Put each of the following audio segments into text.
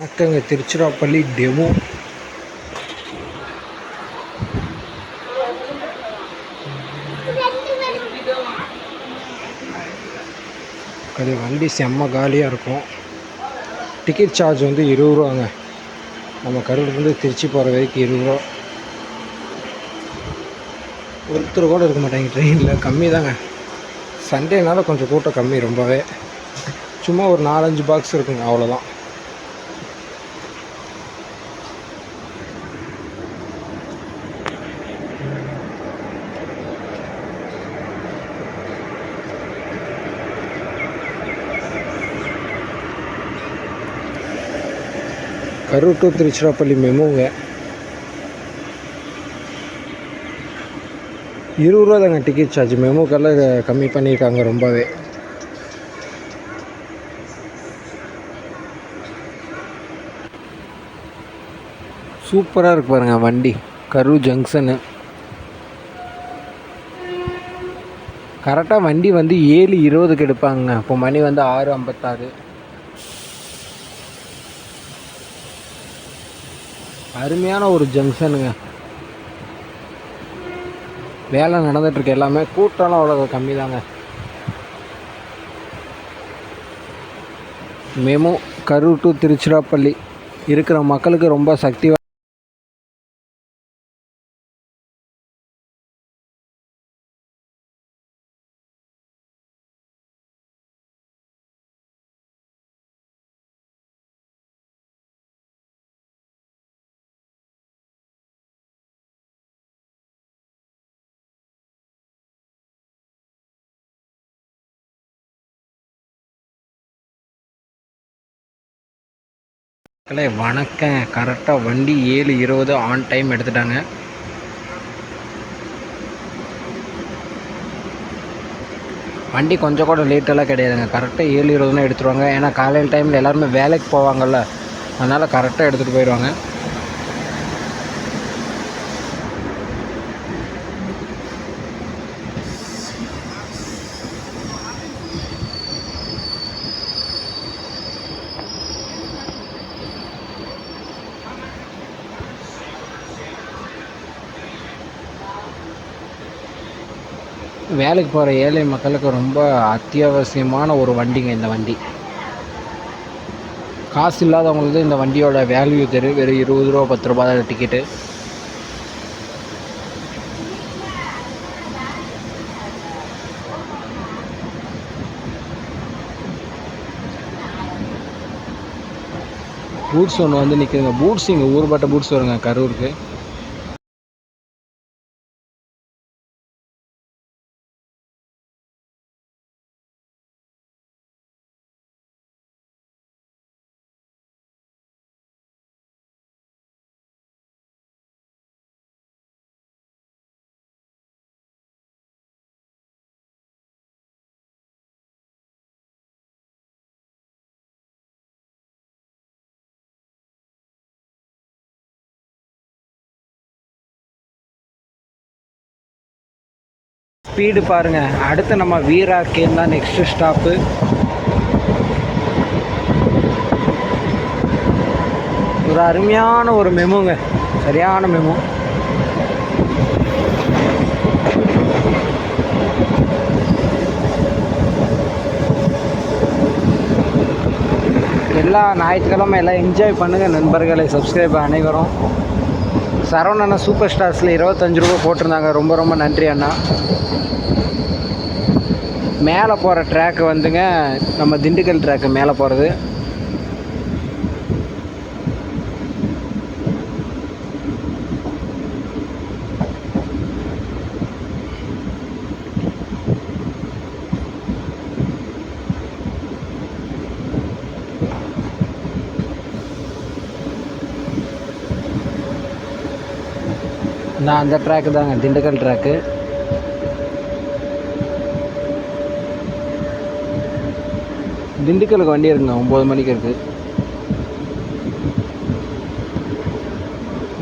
வணக்கங்க திருச்சிராப்பள்ளி டெமோ. அது வண்டி செம்ம காலியாக இருக்கும். டிக்கெட் சார்ஜ் வந்து இருபது ரூபாங்க. நம்ம கரூர்லேருந்து திருச்சி போகிற வரைக்கும் இருபது ரூபா. ஒருத்தர் கூட இருக்க மாட்டாங்க ட்ரெயினில் கம்மி தாங்க. சண்டேனால கொஞ்சம் கூட்டம் கம்மி ரொம்பவே. சும்மா ஒரு நாலஞ்சு பாக்ஸ் இருக்குங்க அவ்வளோதான் கரூர் டு திருச்சிராப்பள்ளி மெமோங்க இருபது ரூபா தாங்க டிக்கெட் சார்ஜ் மெமோக்கெல்லாம் இதை கம்மி பண்ணியிருக்காங்க ரொம்பவே சூப்பராக இருக்கு பாருங்க வண்டி கரூர் ஜங்ஷனு கரெக்டாக வண்டி வந்து ஏழு இருபதுக்கு எடுப்பாங்க இப்போ மணி வந்து ஆறு ஐம்பத்தாறு அருமையான ஒரு ஜங்ஷனுங்க வேலை நடந்துகிட்ருக்கு எல்லாமே. கூட்டம்லாம் அவ்வளோ கம்மி தாங்க மெமோ கரூர் டு திருச்சிராப்பள்ளி. இருக்கிற மக்களுக்கு ரொம்ப சக்தி மக்களே வணக்கம். கரெக்டாக வண்டி ஏழு இருபது ஆன் டைம் எடுத்துட்டாங்க. வண்டி கொஞ்சம் கூட லேட்டெல்லாம் கிடையாதுங்க. கரெக்டாக ஏழு இருபதுனா எடுத்துருவாங்க. ஏன்னா காலையில் டைமில் எல்லாருமே வேலைக்கு போவாங்கல்ல. அதனால் கரெக்டாக எடுத்துகிட்டு போயிடுவாங்க. வேலைக்கு போகிற ஏழை மக்களுக்கு ரொம்ப அத்தியாவசியமான ஒரு வண்டிங்க இந்த வண்டி. காசு இல்லாதவங்களுக்கு இந்த வண்டியோட வேல்யூ தெரியும் வெறும் இருபது ரூபா பத்து ரூபா தான் டிக்கெட்டு பூட்ஸ் ஒன்று வந்து நிற்குதுங்க பூட்ஸ் இங்கே ஊர்பட்ட பூட்ஸ் வருங்க கரூருக்கு. ஸ்பீடு பாருங்கள் அடுத்து நம்ம வீரா கேம் தான் நெக்ஸ்ட்டு ஸ்டாப்பு ஒரு அருமையான ஒரு மெமுங்க சரியான மெமு எல்லா ஞாயிற்றுக்கிழமை எல்லாம் என்ஜாய் பண்ணுங்கள் நண்பர்களை. சப்ஸ்கிரைப் அனைவரும். சரவண அண்ணா சூப்பர் ஸ்டார்ஸில் இருபத்தஞ்சு ரூபா போட்டிருந்தாங்க. ரொம்ப ரொம்ப நன்றி அண்ணா. மேலே போகிற ட்ராக்கு வந்துங்க நம்ம திண்டுக்கல் ட்ராக்கு மேலே போகிறது நான் அந்த ட்ராக்கு தாங்க திண்டுக்கல் ட்ராக்கு திண்டுக்கலுக்கு வண்டி இருக்குங்க ஒம்பது மணிக்கு இருக்குது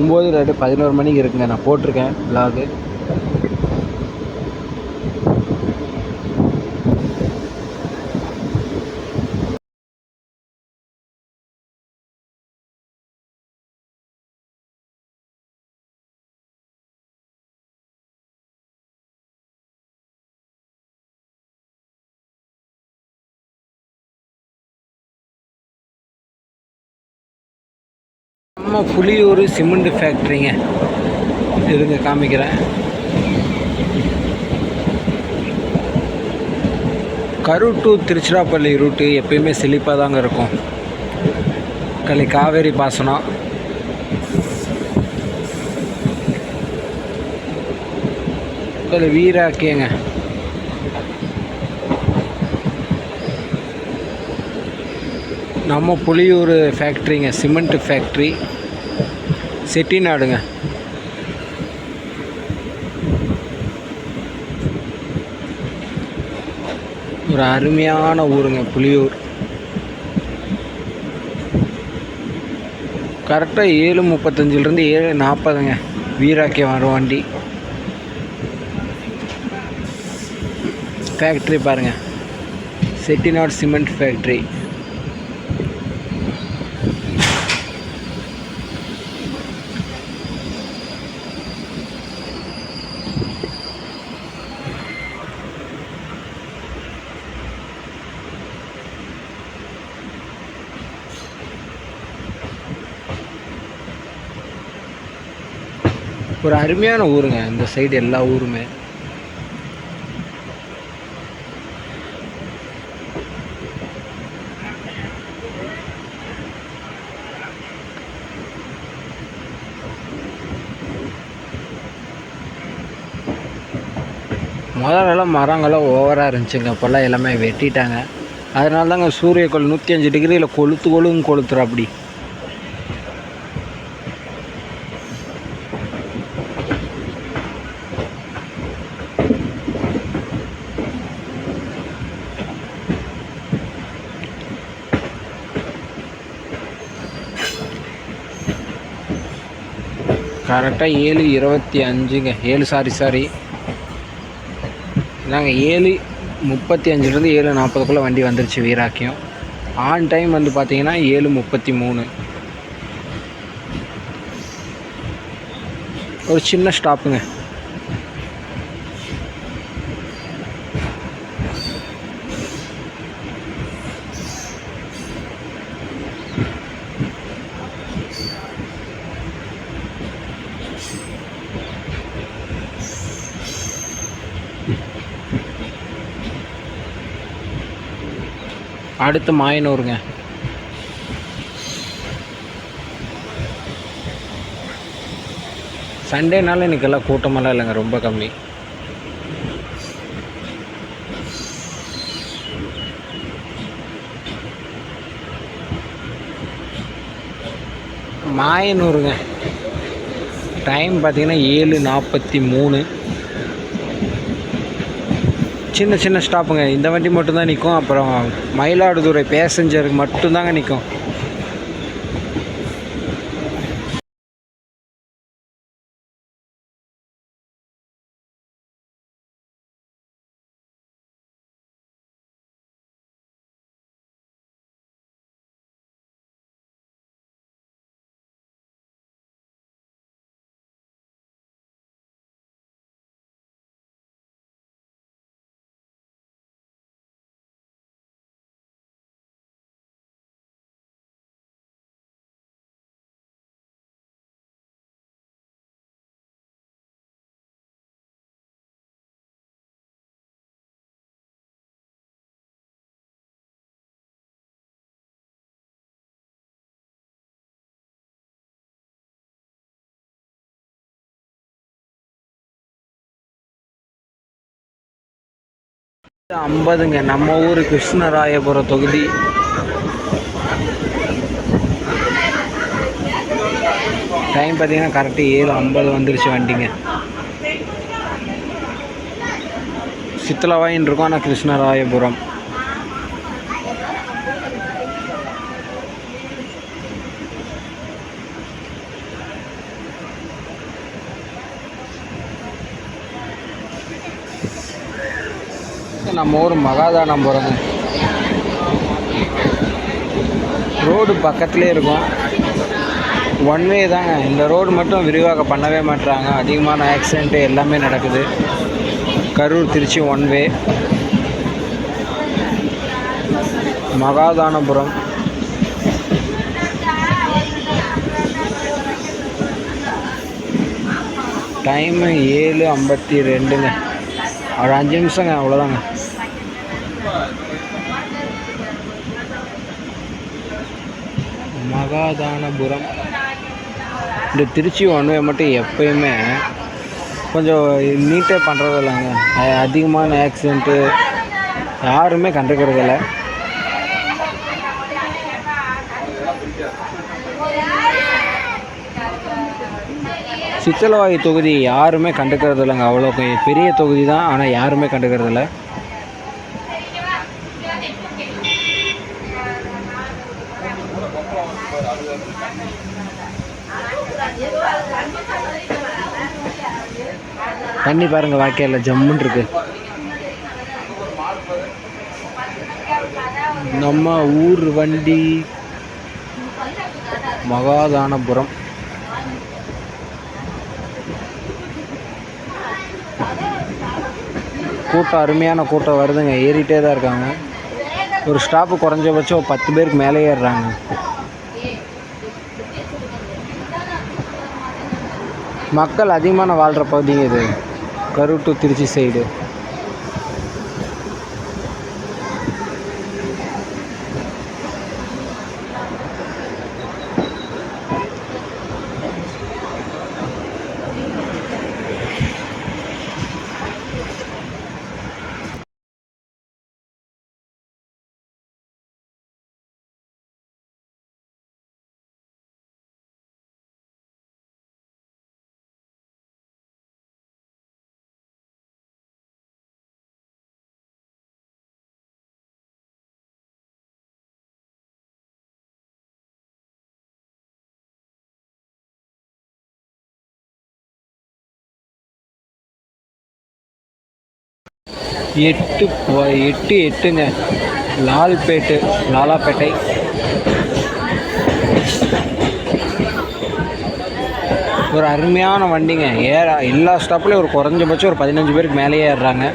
ஒம்பது ரெண்டு பதினோரு மணிக்கு இருக்குங்க நான் போட்டிருக்கேன் vlog. நம்ம புளியூர் சிமெண்ட் ஃபேக்ட்ரிங்க. இருங்க காமிக்கிறேன். கரூர் டு திருச்சிராப்பள்ளி ரூட்டு எப்பயுமே செழிப்பாக தாங்க இருக்கும். களி காவேரி பாசனம். கலி வீராக்கியங்க. நம்ம புளியூர் ஃபேக்ட்ரிங்க சிமெண்ட் ஃபேக்ட்ரி செட்டிநாடுங்க ஒரு அருமையான ஊருங்க புளியூர். கரெக்டாக ஏழு முப்பத்தஞ்சிலேருந்து ஏழு நாற்பதுங்க வீராக்கியம் வரும் வண்டி. ஃபேக்ட்ரி பாருங்கள் செட்டிநாடு சிமெண்ட் ஃபேக்ட்ரி ஒரு அருமையான ஊருங்க இந்த சைடு எல்லா ஊருமே. முதல்லலாம் மரங்கள்லாம் ஓவராக இருந்துச்சுங்க இப்போல்லாம் எல்லாமே வெட்டிட்டாங்க. அதனால தாங்க சூரிய கொள் நூற்றி அஞ்சு டிகிரியில் கொளுத்து கொழுங்கு கொளுத்துற அப்படி கரெக்டாக ஏழு இருபத்தி அஞ்சுங்க. ஏழு சாரி சாரி நாங்கள் ஏழு முப்பத்தி அஞ்சுலேருந்து ஏழு நாற்பதுக்குள்ளே வண்டி வந்துருச்சு வீராக்கியம். ஆன் டைம் வந்து பார்த்தீங்கன்னா ஏழு முப்பத்தி மூணு. ஒரு சின்ன ஸ்டாப்புங்க அடுத்து மாயனூருங்க. சண்டேனால இன்னைக்கெல்லாம் கூட்டமெல்லாம் இல்லைங்க ரொம்ப கம்மி. மாயனூருங்க. டைம் பார்த்திங்கன்னா ஏழு நாற்பத்தி மூணு. சின்ன சின்ன ஸ்டாப்புங்க இந்த வண்டி மட்டும்தான் நிற்கும் அப்புறம் மயிலாடுதுறை பேசஞ்சருக்கு மட்டும்தாங்க நிற்கும் ஐம்பதுங்க. நம்ம ஊர் கிருஷ்ணராயபுரம் தொகுதி. டைம் பார்த்தீங்கன்னா கரெக்டு ஏழு ஐம்பது வந்துருச்சு வண்டிங்க. சித்தலவாயின் இருக்கும் ஆனால் கிருஷ்ணராயபுரம். நம்ம ஊர் மகாதானபுரம் ரோடு பக்கத்துலேயே இருக்கும். ஒன் வே தாங்க. இந்த ரோடு மட்டும் விரிவாக பண்ணவே மாட்டுறாங்க அதிகமான ஆக்சிடென்ட்டு எல்லாமே நடக்குது. Karur Tiruchi one way Mahadhanapuram. Time ஏழு ஐம்பத்தி ரெண்டுங்க. ஒரு அஞ்சு நிமிஷங்க அவ்வளோதாங்க மகாதானபுரம். இந்த திருச்சி ஒன்வே மட்டும் எப்பயுமே கொஞ்சம் நீட்டாக பண்ணுறது இல்லைங்க. அதிகமான ஆக்சிடெண்ட்டு யாருமே கண்டுக்கிறது இல்லை. சித்தலவாயி தொகுதி யாருமே கண்டுக்கிறது இல்லைங்க. அவ்வளோ பெரிய தொகுதி தான் ஆனால் யாருமே கண்டுக்கிறது இல்லை. தண்ணி பாருங்க வாய்க்கால ஜம்முன்னு இருக்கு. நம்ம ஊர் வண்டி மகாதானபுரம். கூட்டம் அருமையான கூட்டம் வருதுங்க. ஏறிட்டே தான் இருக்காங்க. ஒரு ஸ்டாப்பு குறைஞ்சபட்சம் பத்து பேருக்கு மேலே ஏறுறாங்க. மக்கள் அதிகமான வாழ்கிற பகுதிங்க இது. கரூர் டு திருச்சி சைடு எட்டு எட்டு எட்டுங்க. லால்பேட்டு லாலாப்பேட்டை. ஒரு அருமையான வண்டிங்க. ஏற எல்லா ஸ்டாப்லேயும் ஒரு குறைஞ்சபட்சம் ஒரு பதினஞ்சு பேருக்கு மேலேயே ஏறுறாங்க.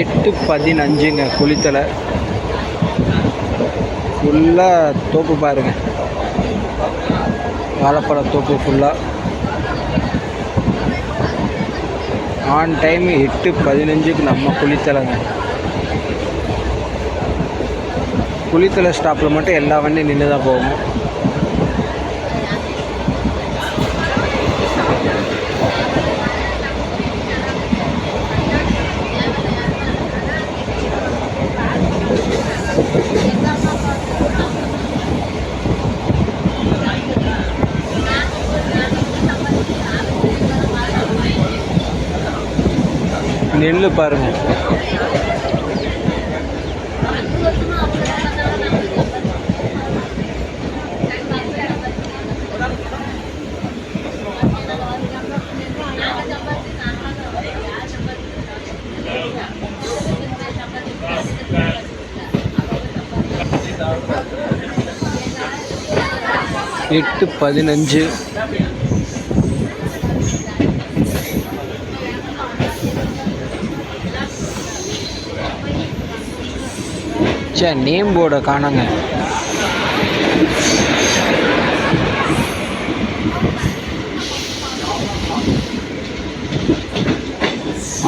எட்டு பதினஞ்சுங்க குளித்தலை. ஃபுல்லாக தோப்பு பாருங்க. வாழைப்பழ தோப்பு ஃபுல்லாக ஆன் டைம் எட்டு பதினஞ்சுக்கு நம்ம குளித்தலைங்க. குளித்தலை ஸ்டாப்பில் மட்டும் எல்லா வண்டியும் நின்று தான் போகும். நெல் பாருங்க. எட்டு பதினஞ்சு. சே நேம் போர்டை காணுங்க.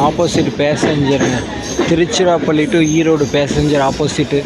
Opposite பேசஞ்சருங்க Tiruchirappalli to Erode passenger opposite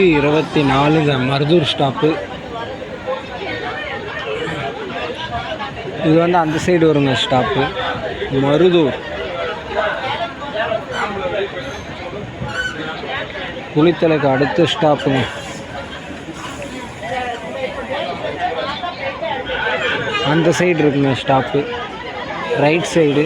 எட்டு இருபத்தி நாலுங்க மருதூர் ஸ்டாப்பு. இது வந்து அந்த சைடு வருங்க ஸ்டாப்பு. மருதூர். குளித்தலைக்கு அடுத்த ஸ்டாப்புங்க. அந்த சைடு இருக்குங்க stop. Right side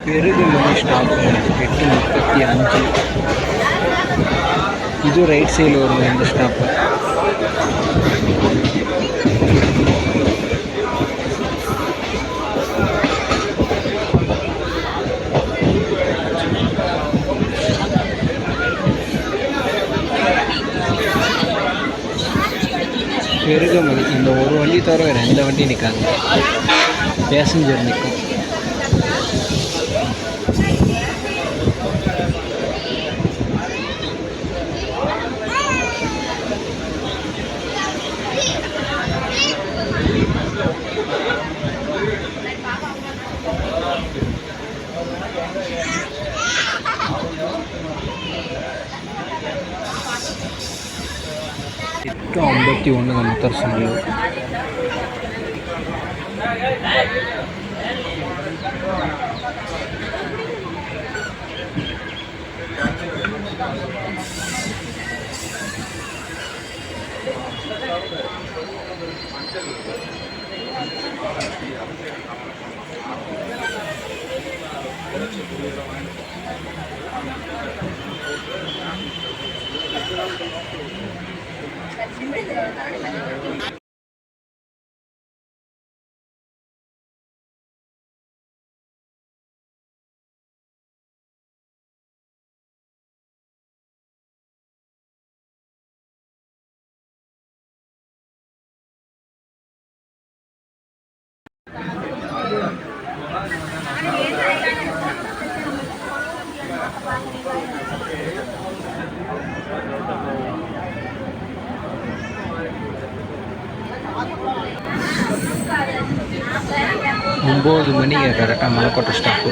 Perugumani stop எட்டு முப்பத்தி அஞ்சு இது ரைட் சைடில் வரும் இந்த ஸ்டாப்பு பெருகுமணி இந்த ஒரு வண்டி தவிர வேறு எந்த வண்டி நிற்காங்க பேசஞ்சர் நிற்கும் எட்டு ஐம்பத்தி Thank you. That's really. ஒம்பது மணிக்கு கரெக்டாக மலைக்கோட்டை ஸ்டாப்பு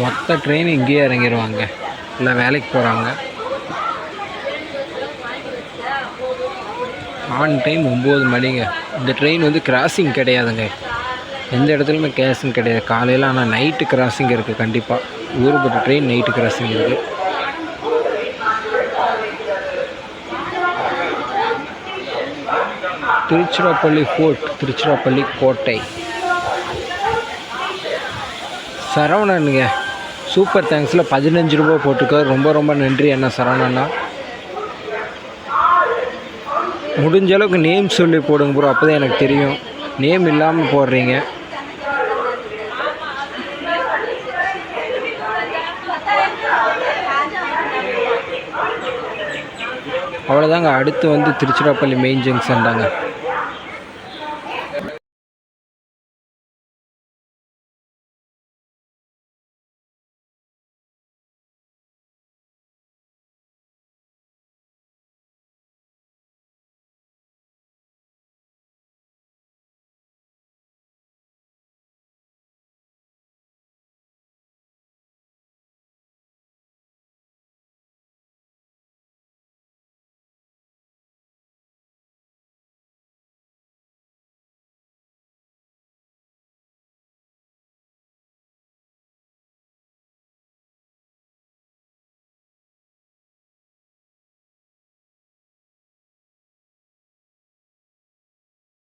மொத்த ட்ரெயின் இங்கேயே இறங்கிடுவாங்க இல்லை வேலைக்கு போகிறாங்க ஆன் டைம் ஒம்பது மணிங்க. இந்த ட்ரெயின் வந்து கிராசிங் கிடையாதுங்க. எந்த இடத்துலையுமே கேஸும் கிடையாது. காலையில் ஆனால் நைட்டு கிராசிங் இருக்குது கண்டிப்பாக ஊருப்பட்ட ட்ரெயின் நைட்டு கிராசிங் இருக்குது திருச்சிராப்பள்ளி ஃபோர்ட் திருச்சிராப்பள்ளி கோட்டை. சரவணனுங்க சூப்பர் தேங்க்ஸில் பதினஞ்சு ரூபா போட்டுக்கோ ரொம்ப ரொம்ப நன்றி அண்ணா சரவணண்ணா. முடிஞ்ச அளவுக்கு நேம் சொல்லி போடுங்க ப்ரோ அப்போ தான் எனக்கு தெரியும். நேம் இல்லாமல் போடுறீங்க. அவ்வளோதாங்க அடுத்து வந்து திருச்சிராப்பள்ளி மெயின் ஜங்ஷன் தாங்க.